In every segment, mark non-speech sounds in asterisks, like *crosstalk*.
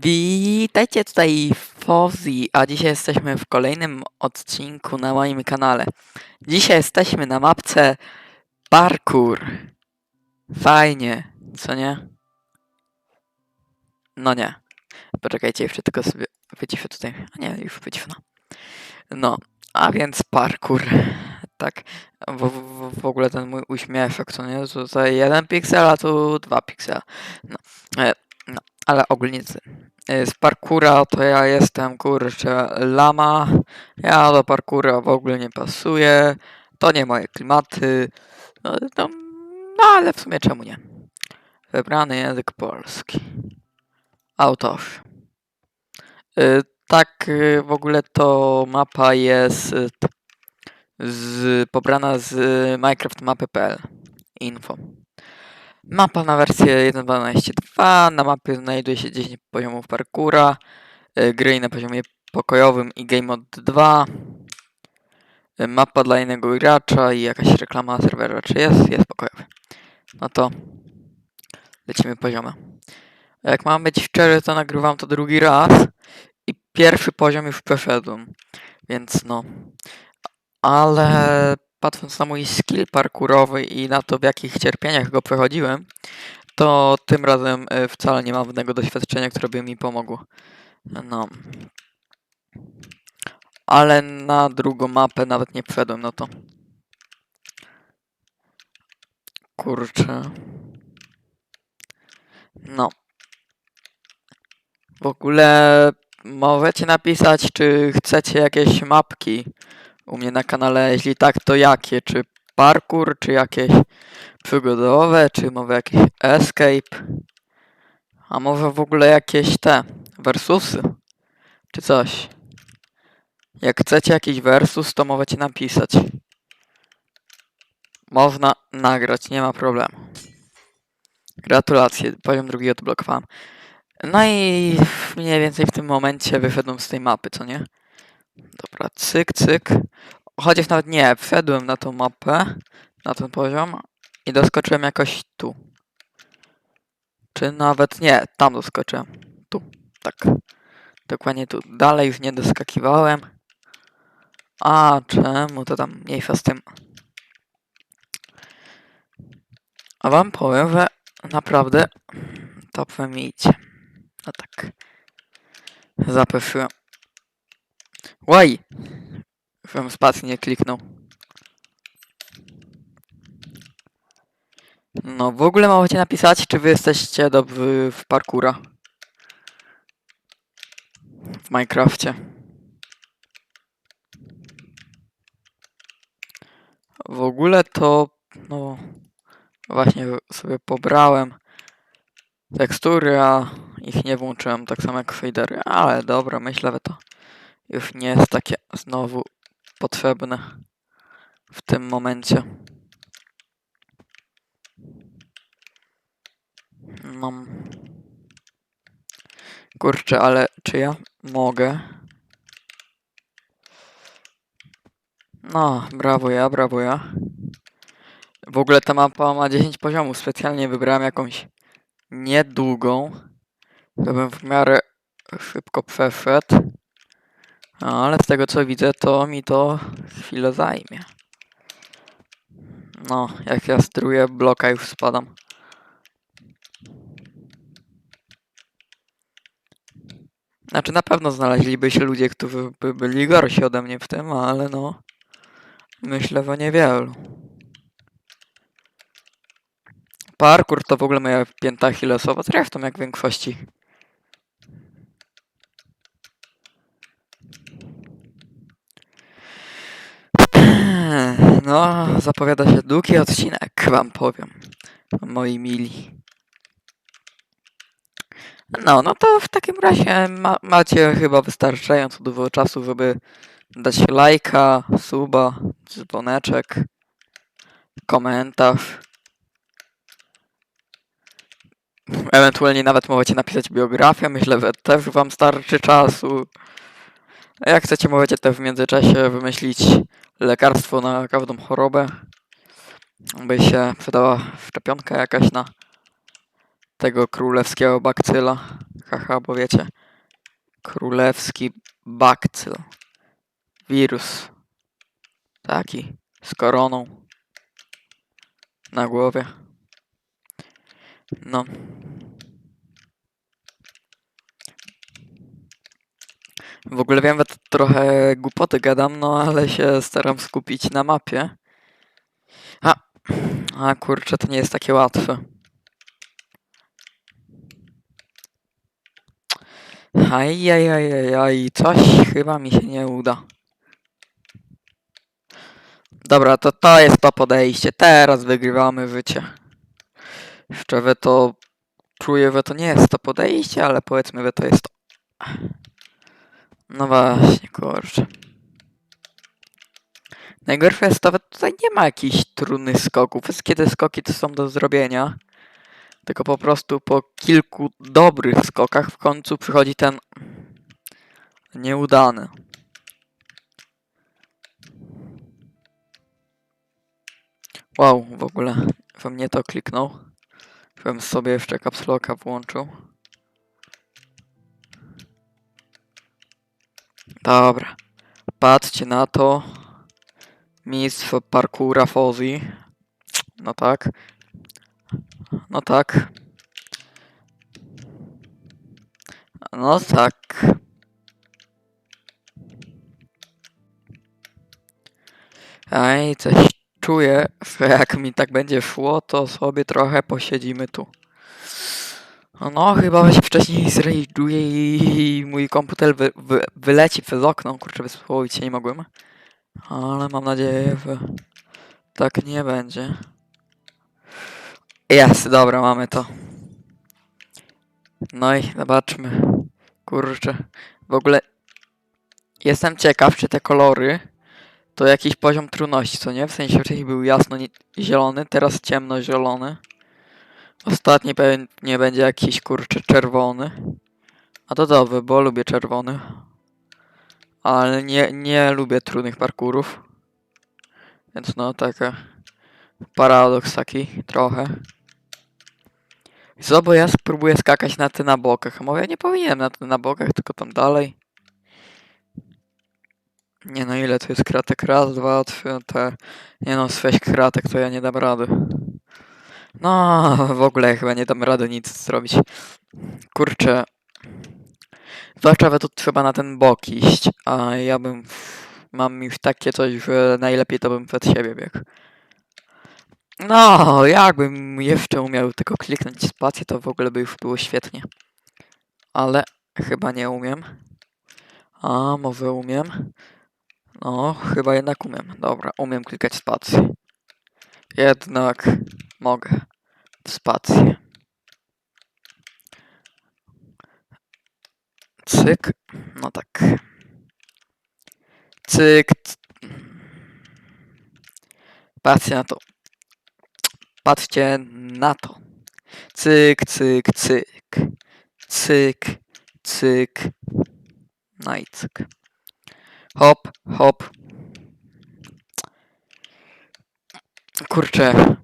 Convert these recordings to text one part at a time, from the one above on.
Witajcie tutaj Fozzy, a dzisiaj jesteśmy w kolejnym odcinku na moim kanale. Dzisiaj jesteśmy na mapce Parkour. Fajnie, co nie? No nie. Poczekajcie, jeszcze tylko sobie wyciszę tutaj. A nie, już wyciszona. No, a więc parkour. Tak, w, w, w ogóle ten mój uśmieszek, co nie? Tutaj jeden piksel, a tu dwa piksele. No, e, no ale ogólnie z, e, z parkura to ja jestem, kurczę, lama. Ja do parkura w ogóle nie pasuję. To nie moje klimaty. No, no, no ale w sumie czemu nie? Wybrany język polski. Autorzy. Y, Tak, y, w ogóle to mapa jest y, z, pobrana z y, Minecraft mapy.pl info. Mapa na wersję 1.12.2. Na mapie znajduje się 10 poziomów parkura, y, gry na poziomie pokojowym i Game Mode 2. y, Mapa dla innego gracza i jakaś reklama serwera. Czy jest? Jest pokojowy. No to lecimy poziomem. Jak mam być szczery, to nagrywam to drugi raz i pierwszy poziom już przeszedłem, więc no. Ale patrząc na mój skill parkurowy i na to, w jakich cierpieniach go przechodziłem, to tym razem y, wcale nie mam żadnego doświadczenia, które by mi pomogło. No. Ale na drugą mapę nawet nie wszedłem, no to. Kurczę. No. W ogóle możecie napisać, czy chcecie jakieś mapki u mnie na kanale. Jeśli tak, to jakie? Czy parkour, czy jakieś przygodowe, czy może jakieś escape? A może w ogóle jakieś te versusy? Czy coś? Jak chcecie jakiś versus, to możecie napisać. Można nagrać, nie ma problemu. Gratulacje, poziom drugi odblokowałem. No i mniej więcej w tym momencie wyszedłem z tej mapy, co nie? Dobra, cyk, cyk. Chociaż nawet nie, wszedłem na tą mapę, na ten poziom i doskoczyłem jakoś tu. Czy nawet nie, tam doskoczyłem. Tu, tak. Dokładnie tu. Dalej już nie doskakiwałem. A czemu to tam mniejsza z tym? A wam powiem, że naprawdę dobrze mi idzie. No tak. Zapeszyłem. Łaj! Żebym spacji nie kliknął. No, w ogóle możecie napisać, czy wy jesteście dobrzy w parkura. W Minecrafcie. W ogóle to, no, właśnie sobie pobrałem tekstury, a ich nie włączyłem, tak samo jak shadery, ale dobra, myślę, że to już nie jest takie znowu potrzebne w tym momencie. No. Kurczę, ale czy ja mogę? No, brawo ja, brawo ja. W ogóle ta mapa ma 10 poziomów. Specjalnie wybrałem jakąś niedługą, żebym w miarę szybko przeszedł. No, ale z tego co widzę, to mi to chwilę zajmie. No, jak ja struję bloka już spadam. Znaczy na pewno znaleźliby się ludzie, którzy by byli gorsi ode mnie w tym, ale no... Myślę, że niewielu. Parkour to w ogóle moja pięta achillesowa, zresztą jak w większości. No, zapowiada się długi odcinek, wam powiem. Moi mili. No, no to w takim razie ma macie chyba wystarczająco dużo czasu, żeby dać lajka, suba, dzwoneczek, komentarz. Ewentualnie nawet możecie napisać biografię, myślę, że też wam starczy czasu. Jak chcecie, możecie w międzyczasie wymyślić lekarstwo na każdą chorobę. By się przydała szczepionka jakaś na tego królewskiego bakcyla. haha, bo wiecie, królewski bakcyl, wirus, taki, z koroną na głowie. No. W ogóle wiem, że trochę głupoty gadam, no ale się staram skupić na mapie. A, a kurczę, to nie jest takie łatwe. Ajajajajaj, coś chyba mi się nie uda. Dobra, to to jest to podejście. Teraz wygrywamy życie. Jeszcze to czuję, że to nie jest to podejście, ale powiedzmy, że to jest to. No właśnie, kurczę. Najgorsze jest to, że tutaj nie ma jakichś trudnych skoków. Wszystkie te skoki to są do zrobienia. Tylko po prostu po kilku dobrych skokach w końcu przychodzi ten nieudany. Wow, w ogóle we mnie to kliknął. Żebym sobie jeszcze caps locka włączył. Dobra. Patrzcie na to. Mistrz parkoura Fozzy. No tak. No tak. No tak. Ej, coś czuję, że jak mi tak będzie szło, to sobie trochę posiedzimy tu. No, chyba się wcześniej zrejdżuje i mój komputer wy, wy, wyleci przez okno. Kurczę, wysłowić się nie mogłem. Ale mam nadzieję, że tak nie będzie. Jest, dobra, mamy to. No i zobaczmy. Kurczę. W ogóle jestem ciekaw, czy te kolory to jakiś poziom trudności, co nie? W sensie wcześniej był jasno ni- zielony, teraz ciemno zielony. Ostatni pewnie będzie jakiś kurczę czerwony. A to dobrze, bo lubię czerwony. Ale nie, nie lubię trudnych parkurów. Więc no taka paradoks taki trochę. Co, bo ja spróbuję skakać na ty na bokach. Mówię, nie powinienem na ty na bokach, tylko tam dalej. Nie no, ile to jest kratek? Raz, dwa, trzy, te... Nie no, sześć kratek to ja nie dam rady. No, w ogóle chyba nie dam rady nic zrobić. Kurczę. Że tu trzeba na ten bok iść, a ja bym... Mam już takie coś, że najlepiej to bym przed siebie biegł. No, jakbym jeszcze umiał tylko kliknąć spację, to w ogóle by już było świetnie. Ale chyba nie umiem. A, może umiem? No, chyba jednak umiem. Dobra, umiem klikać spację. Jednak mogę. Spację. Cyk. No tak. Cyk. Patrzcie na to. Patrzcie na to. Cyk, cyk, cyk. Cyk, cyk. No i cyk. Hop, hop. Kurczę.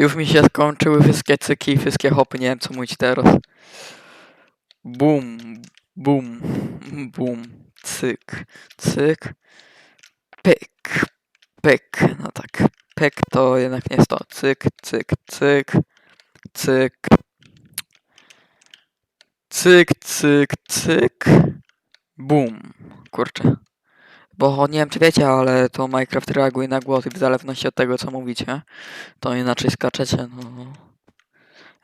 Już mi się skończyły wszystkie cyki i wszystkie hopy. Nie wiem co mówić teraz. Bum, bum, bum. Cyk, cyk. Pyk, pyk. No tak. Pyk to jednak nie jest to. Cyk, cyk, cyk. Cyk. Cyk, cyk, cyk. Bum. Kurczę. Bo nie wiem czy wiecie, ale to Minecraft reaguje na głos i w zależności od tego co mówicie, to inaczej skaczecie. No.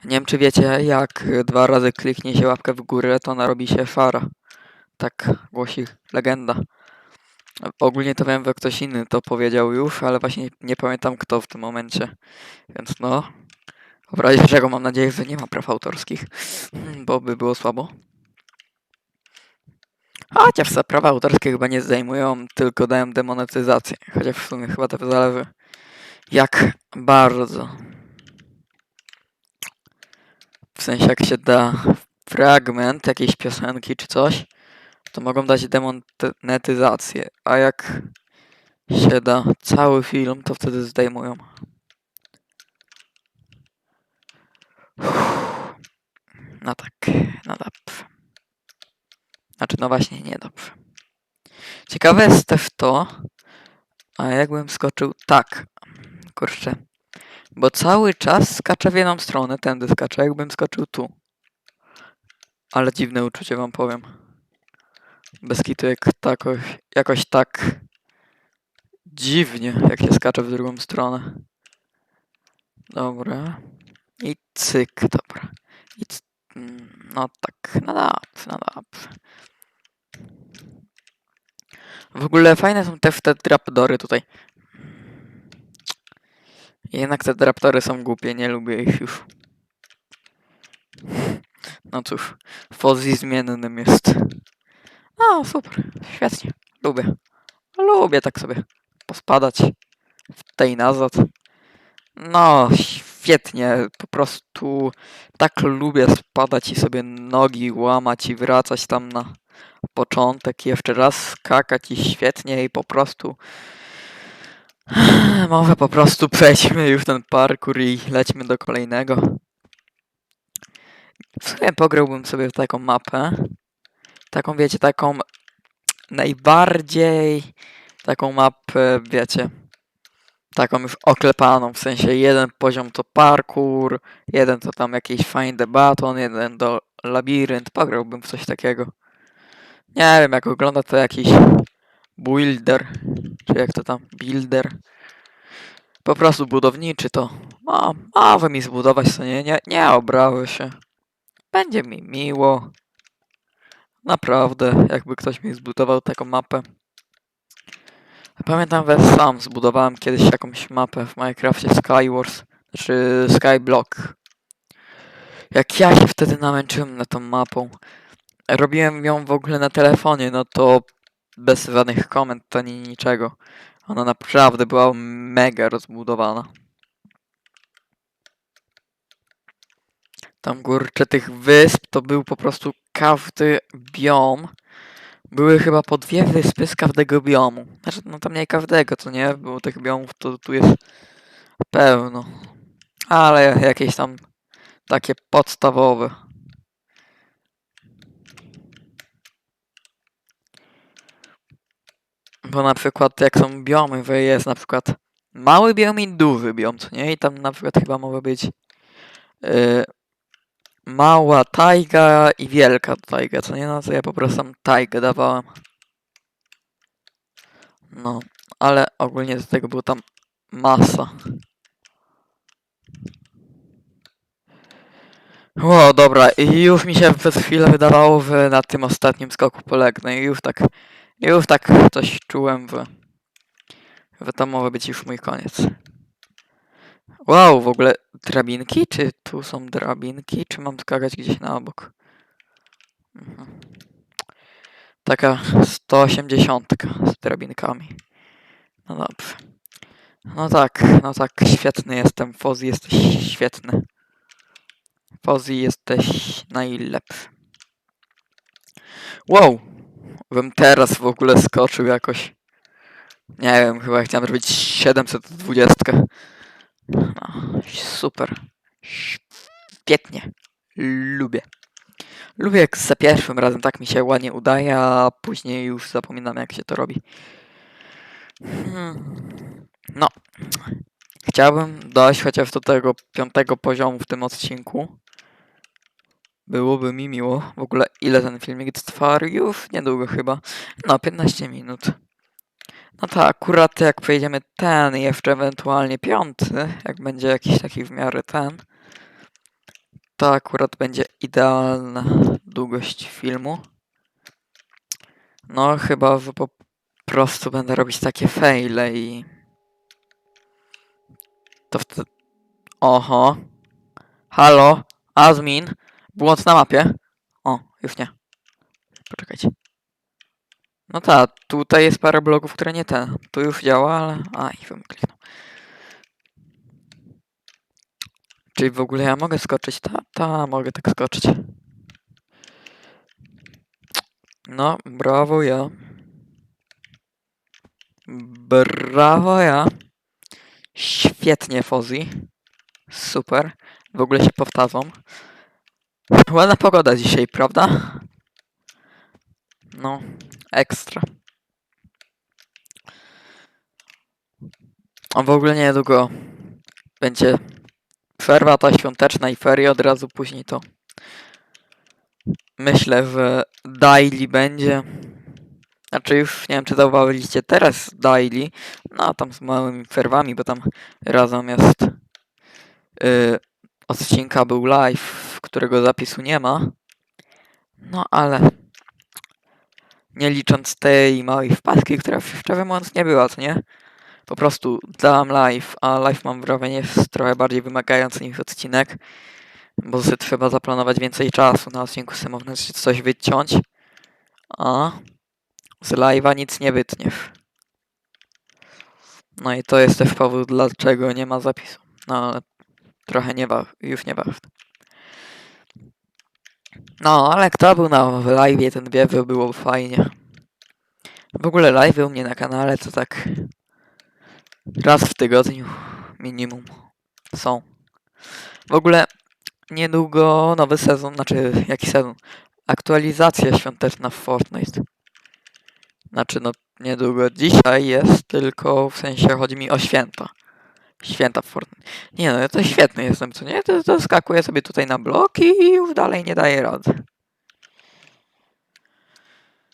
Nie wiem czy wiecie, jak dwa razy kliknie się łapkę w górę, to narobi się fara. Tak głosi legenda. Ogólnie to wiem, że ktoś inny to powiedział już, ale właśnie nie pamiętam kto w tym momencie. Więc no, w razie czego mam nadzieję, że nie ma praw autorskich, bo by było słabo. Chociaż za prawa autorskie chyba nie zdejmują, tylko dają demonetyzację. Chociaż w sumie chyba to zależy jak bardzo. W sensie jak się da fragment jakiejś piosenki czy coś, to mogą dać demonetyzację, a jak się da cały film, to wtedy zdejmują. No tak, no dobrze. Znaczy, no właśnie, nie dobrze. Ciekawe jest też to, a jakbym skoczył tak, kurczę, bo cały czas skaczę w jedną stronę, tędy skaczę, jakbym skoczył tu. Ale dziwne uczucie wam powiem. Bez kitu jak takoś, jakoś tak dziwnie, jak się skacze w drugą stronę. Dobra. I cyk, dobra. I no tak, no dobrze. W ogóle fajne są te, te trapdory tutaj. Jednak te trapdory są głupie, nie lubię ich już. No cóż, Fozzy zmiennym jest. No, super, świetnie. Lubię. Lubię tak sobie pospadać w tej nazad. No, świetnie. Po prostu tak lubię spadać i sobie nogi łamać i wracać tam na początek i jeszcze raz skakać i świetnie i po prostu *sighs* może po prostu *laughs* przejdźmy już ten parkour i lećmy do kolejnego. W sumie pograłbym sobie w taką mapę. Taką, wiecie, taką najbardziej taką mapę, wiecie, taką już oklepaną, w sensie jeden poziom to parkour, jeden to tam jakiś find the jeden to labirynt, pograłbym w coś takiego. Nie wiem, jak wygląda to jakiś builder, czy jak to tam, builder. Po prostu budowniczy to. No, może mi zbudować, to nie, nie, nie obrażę się. Będzie mi miło. Naprawdę, jakby ktoś mi zbudował taką mapę. Pamiętam, że sam zbudowałem kiedyś jakąś mapę w Minecrafcie Skywars, czy Skyblock. Jak ja się wtedy namęczyłem nad tą mapą. Robiłem ją w ogóle na telefonie, no to bez żadnych komend ani niczego. Ona naprawdę była mega rozbudowana. Tam kurczę tych wysp to był po prostu każdy biom. Były chyba po dwie wyspy z każdego biomu. Znaczy, no tam nie każdego, co nie? Było tych biomów to tu jest pełno. Ale jakieś tam takie podstawowe. Bo na przykład jak są biomy, że jest na przykład mały biom i duży biom, co nie? I tam na przykład chyba może być yy, mała tajga i wielka tajga, co nie? No to ja po prostu tam tajgę dawałem. No, ale ogólnie z tego było tam masa. O, dobra, i już mi się przez chwilę wydawało, że na tym ostatnim skoku polegnę i już tak, już tak coś czułem, że, że to może być już mój koniec. Wow, w ogóle drabinki? Czy tu są drabinki? Czy mam skakać gdzieś na bok? Mhm. Taka 180 z drabinkami. No dobrze. No tak, no tak, świetny jestem. Fozzy jesteś świetny. Fozzy jesteś najlepszy. Wow! Bym teraz w ogóle skoczył jakoś. Nie wiem, chyba chciałem robić 720. No, super. Świetnie. Lubię. Lubię jak za pierwszym razem tak mi się ładnie udaje, a później już zapominam jak się to robi. Hmm. No. Chciałbym dojść chociaż do tego piątego poziomu w tym odcinku. Byłoby mi miło. W ogóle ile ten filmik trwa? Już niedługo chyba. No, 15 minut. No to akurat jak przejdziemy ten i jeszcze ewentualnie piąty, jak będzie jakiś taki w miarę ten, to akurat będzie idealna długość filmu. No chyba, po prostu będę robić takie faile i... To wtedy... Oho. Halo? Admin? Błąd na mapie? O, już nie. Poczekajcie. No tak, tutaj jest parę bloków, które nie ten. Tu już działa, ale... A, i bym kliknął. Czyli w ogóle ja mogę skoczyć? Ta, ta, mogę tak skoczyć. No, brawo ja. Brawo ja. Świetnie, Fozzy. Super. W ogóle się powtarzam. Ładna pogoda dzisiaj, prawda? No, ekstra. A w ogóle niedługo będzie przerwa ta świąteczna i ferie od razu później to myślę, że daily będzie. Znaczy już nie wiem czy zauważyliście teraz daily, no tam z małymi przerwami, bo tam razem jest yy, odcinka był live, którego zapisu nie ma. No ale nie licząc tej małej wpadki, która szczerze mówiąc nie była, co nie? Po prostu dałam live, a live mam wrażenie jest trochę bardziej wymagający niż odcinek, bo sobie trzeba zaplanować więcej czasu na odcinku, sobie można coś wyciąć, a z live'a nic nie wytniesz. No i to jest też powód, dlaczego nie ma zapisu. No ale trochę nie wa- już nie ważne. No, ale kto był na live'ie, ten wie, było fajnie. W ogóle live u mnie na kanale to tak raz w tygodniu minimum są. W ogóle niedługo nowy sezon, znaczy jaki sezon? Aktualizacja świąteczna w Fortnite. Znaczy no niedługo. Dzisiaj jest tylko w sensie chodzi mi o święta. Święta w Fortnite. Nie no, ja to świetny jestem, co nie? To, to skakuję sobie tutaj na blok i już dalej nie daję rady.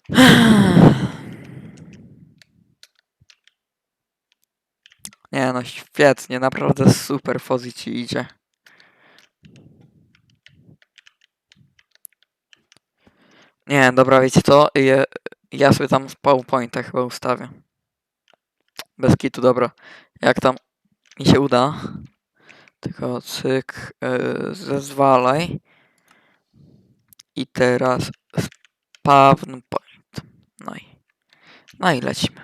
*sighs* Nie no, świetnie, naprawdę super Fozzy ci idzie. Nie, dobra, wiecie co? Ja, ja sobie tam z PowerPointa chyba ustawię. Bez kitu, dobra. Jak tam mi się uda, tylko cyk, yy, zezwalaj. I teraz spawn point. No i, no i lecimy.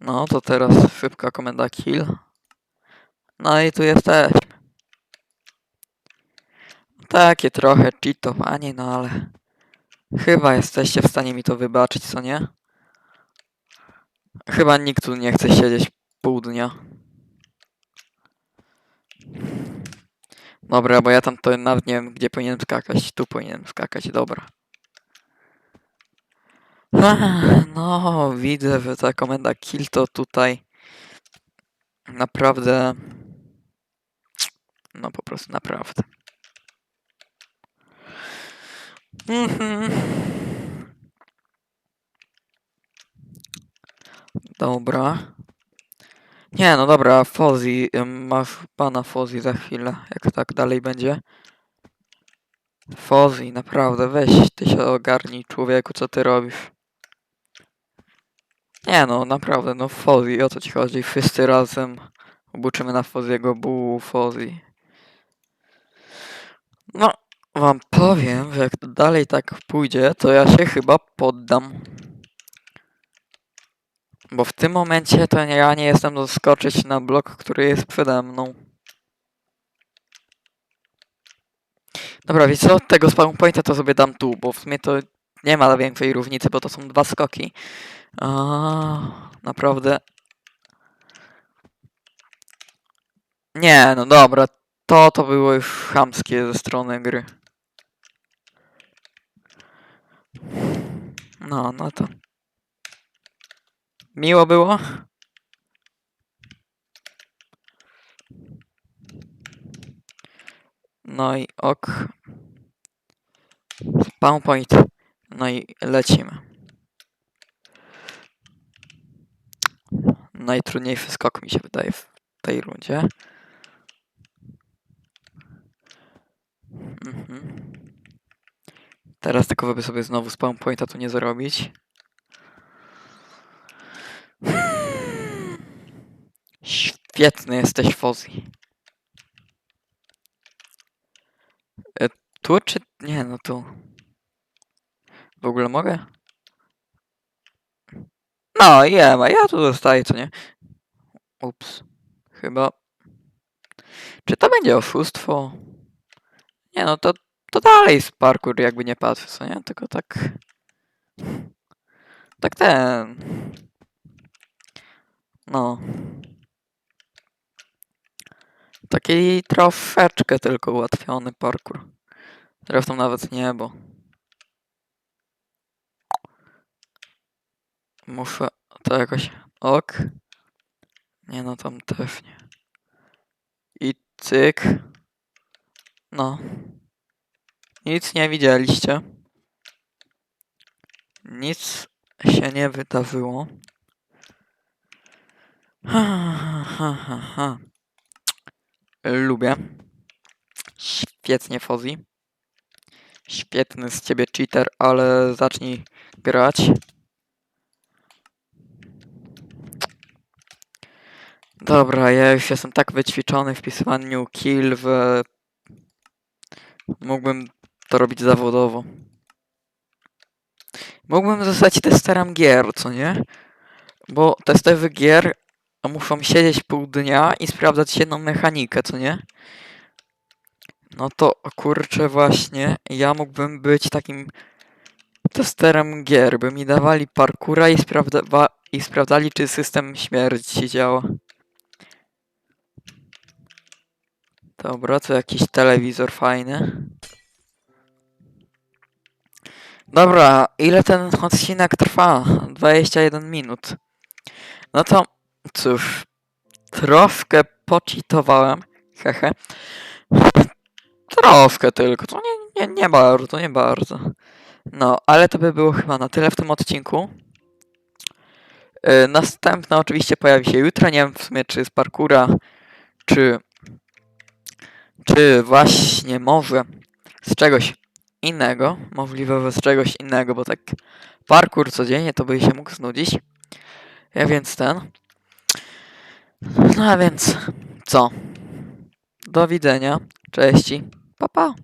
No to teraz szybka komenda kill. No i tu jesteśmy. Takie trochę cheatowanie, no ale chyba jesteście w stanie mi to wybaczyć, co nie? Chyba nikt tu nie chce siedzieć pół dnia. Dobra, bo ja tam to nawet nie wiem, gdzie powinienem skakać. Tu powinienem skakać, dobra. No, widzę, że ta komenda kill to tutaj naprawdę. No po prostu naprawdę. Mhm. Dobra. Nie, no dobra, ym, masz pana Fozzy za chwilę, jak tak dalej będzie. Fozzy, naprawdę, weź ty się ogarnij, człowieku, co ty robisz. Nie no, naprawdę, no Fozzy, o co ci chodzi? Wszyscy razem obuczymy na Fozziego, bu, Fozzy. No, wam powiem, że jak dalej tak pójdzie, to ja się chyba poddam. Bo w tym momencie to ja nie jestem doskoczyć na blok, który jest przede mną. Dobra, wiecie co? Tego spawn pointa to sobie dam tu, bo w sumie to nie ma większej różnicy, bo to są dwa skoki. A, naprawdę. Nie, no dobra. To to było już chamskie ze strony gry. No, no to. Miło było. No i ok. Spawn point. No i lecimy. Najtrudniejszy skok mi się wydaje w tej rundzie. Mhm. Teraz tylko żeby sobie znowu spawn pointa tu nie zarobić. Świetny jesteś Fozzy. E, tu czy... Nie, no tu. W ogóle mogę? No, jem, a ja tu zostaję, co nie? Ups. Chyba... Czy to będzie oszustwo? Nie no, to, to dalej jest parkour, jakby nie patrzę, co nie? Tylko tak... Tak ten... No. Taki troszeczkę tylko ułatwiony parkour. Zresztą nawet nie, bo muszę to jakoś... Ok. Nie no, tam też nie. I cyk. No. Nic nie widzieliście. Nic się nie wydarzyło. Ha, ha, ha, ha. Lubię. Świetnie, Fozzy. Świetny z ciebie cheater, ale zacznij grać. Dobra, ja już jestem tak wyćwiczony w pisywaniu kill, że mógłbym to robić zawodowo. Mógłbym zostać testerem gier, co nie? Bo testerzy gier muszą siedzieć pół dnia i sprawdzać jedną mechanikę, co nie? No to kurczę właśnie, ja mógłbym być takim testerem gier, by mi dawali parkura i, sprawdza i sprawdzali, czy system śmierci działa. Dobra, to jakiś telewizor fajny. Dobra, ile ten odcinek trwa? 21 minut. No to cóż, troszkę pocheatowałem. Hehe. Troszkę tylko, to nie, nie, nie bardzo, nie bardzo. No, ale to by było chyba na tyle w tym odcinku. Yy, następna oczywiście pojawi się jutro. Nie wiem w sumie czy z parkura, czy, czy właśnie może z czegoś innego. Możliwe, że z czegoś innego, bo tak parkour codziennie to by się mógł znudzić. Ja więc ten. No a więc co? Do widzenia. Cześć. Pa pa.